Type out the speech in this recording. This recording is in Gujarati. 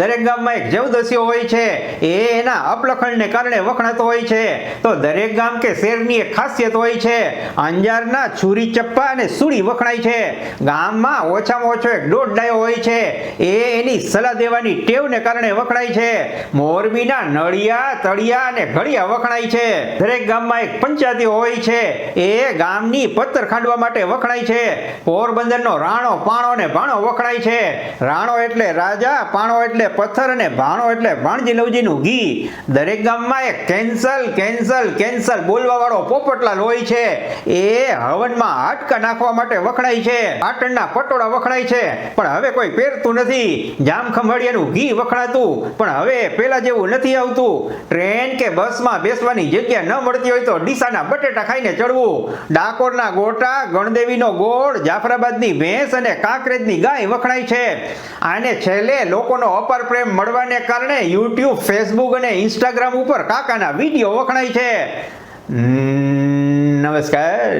દરેક ગામમાં એક જવદસ્યો હોય છે, એ એના અપલખણને કારણે વખણાતો હોય છે. તો દરેક ગામ કે શહેરની એક ખાસિયત હોય છે, અંજારના છુરી ચપ્પા અને સુડી વખણાય છે. ગામમાં ઓછામાં ઓછો એક દોઢ ડાયો હોય છે, એ એની સલાહ દેવાની ટેવને કારણે વખણાય છે. મોરબીના નળિયા, તળિયા અને ઘડિયા વખણાય છે. દરેક ગામમાં એક પંચાયતી હોય છે, એ ગામની પથ્થર ખાંડવા માટે વખણાય છે. પોરબંદરનો રાણો, પાણો અને ભાણો વખણાય છે. રાણો એટલે રાજા, પાણો એટલે પથ્થર અને ભાણો એટલે ભાણજી લવજીનું ઘી. દરેક ગામમાં એક કેન્સલ કેન્સલ કેન્સલ બોલવાવાળો પોપટલાલ હોય છે. એ હવનમાં હાટકા નાખવા માટે વખણાય છે. પાટણના પટોળા વખણાય છે. પણ હવે કોઈ પહેરતું નથી. જામ ખંભાળિયાનું ઘી વખણાતું. પણ હવે પેલા જેવું નથી આવતું. ટ્રેન કે બસમાં બેસવાની જગ્યા ન મળતી હોય તો ડીસાના બટેટા ખાઈને ચડવું. ડાકોરના ગોટા, ગણદેવીનો ગોળ, જાફરાબાદની ભેંસ અને કાંકરેજની ગાય વખણાય છે. આને છેલ્લે લોકોનો અપાર પ્રેમ મળવાને કારણે યુટ્યુબ ફેસબુક અને ઇન્સ્ટાગ્રામ ઉપર કાકાના વીડિયો વખણાય છે. નમસ્કાર.